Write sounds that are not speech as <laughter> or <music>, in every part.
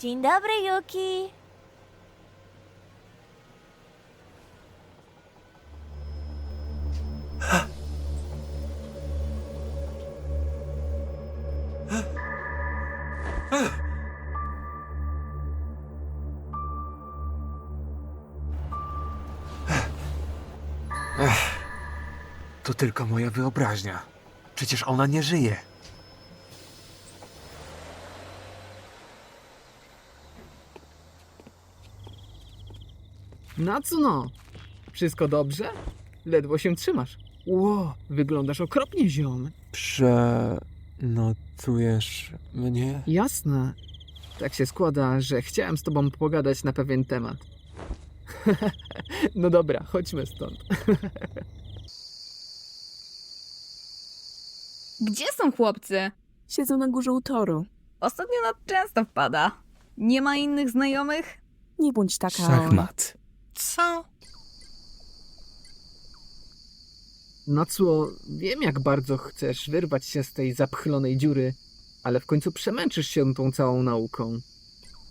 Dzień dobry, Yuki. To tylko moja wyobraźnia. Przecież ona nie żyje. Natsuno! Wszystko dobrze? Ledwo się trzymasz. Ło, wyglądasz okropnie, ziom. Przenocujesz mnie? Jasne. Tak się składa, że chciałem z tobą pogadać na pewien temat. <laughs> no dobra, chodźmy stąd. <laughs> Gdzie są chłopcy? Siedzą na górze u toru. Ostatnio noc często wpada. Nie ma innych znajomych? Nie bądź taka... Szachmat. Co? Natsuo, wiem jak bardzo chcesz wyrwać się z tej zapchlonej dziury, ale w końcu przemęczysz się tą całą nauką.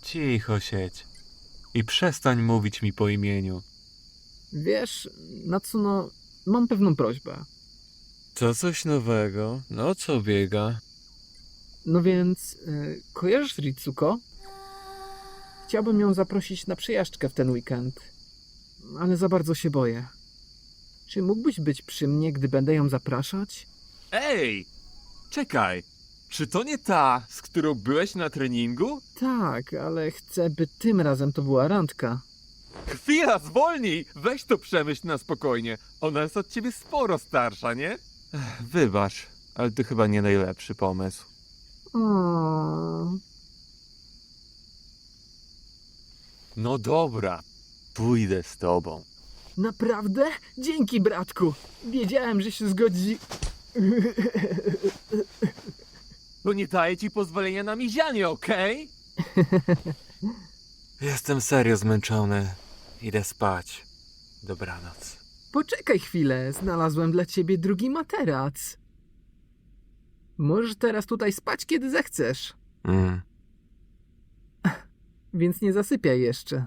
Cicho siedź. I przestań mówić mi po imieniu. Wiesz, Natsuno, mam pewną prośbę. To coś nowego? No co biega? No więc, y, kojarzysz Ritsuko? Chciałbym ją zaprosić na przejażdżkę w ten weekend, ale za bardzo się boję. Czy mógłbyś być przy mnie, gdy będę ją zapraszać? Ej! Czekaj! Czy to nie ta, z którą byłeś na treningu? Tak, ale chcę, by tym razem to była randka. Chwila, zwolnij! Weź to przemyśl na spokojnie. Ona jest od ciebie sporo starsza, nie? Ech, Wybacz, ale to chyba nie najlepszy pomysł. O, No dobra, pójdę z tobą. naprawdę? Dzięki, bratku! Wiedziałem, że się zgodzi. To <laughs> nie daje ci pozwolenia na mizianie, okej? <laughs> Jestem serio zmęczony. Idę spać. Dobranoc. Poczekaj chwilę, znalazłem dla ciebie drugi materac. Możesz teraz tutaj spać, kiedy zechcesz, Mm. więc nie zasypiaj jeszcze.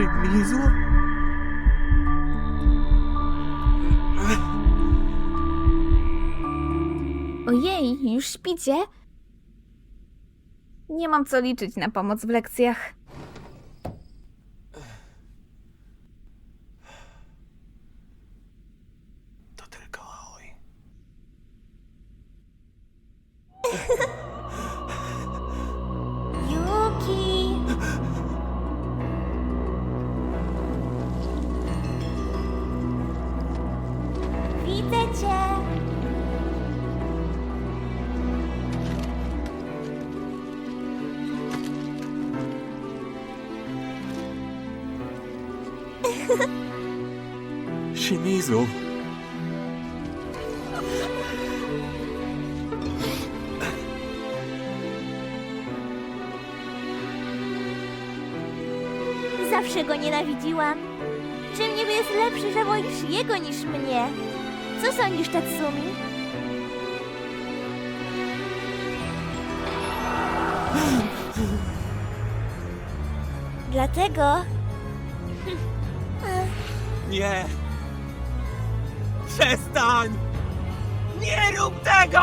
Shimizu? Ojej, już śpicie? Nie mam co liczyć na pomoc w lekcjach. Widzę cię! Shimizu. Zawsze go nienawidziłam. Czym niby jest lepszy, że wolisz jego niż mnie? Co sądzisz, Tatsumi? Dlatego Nie! Przestań! Nie rób tego!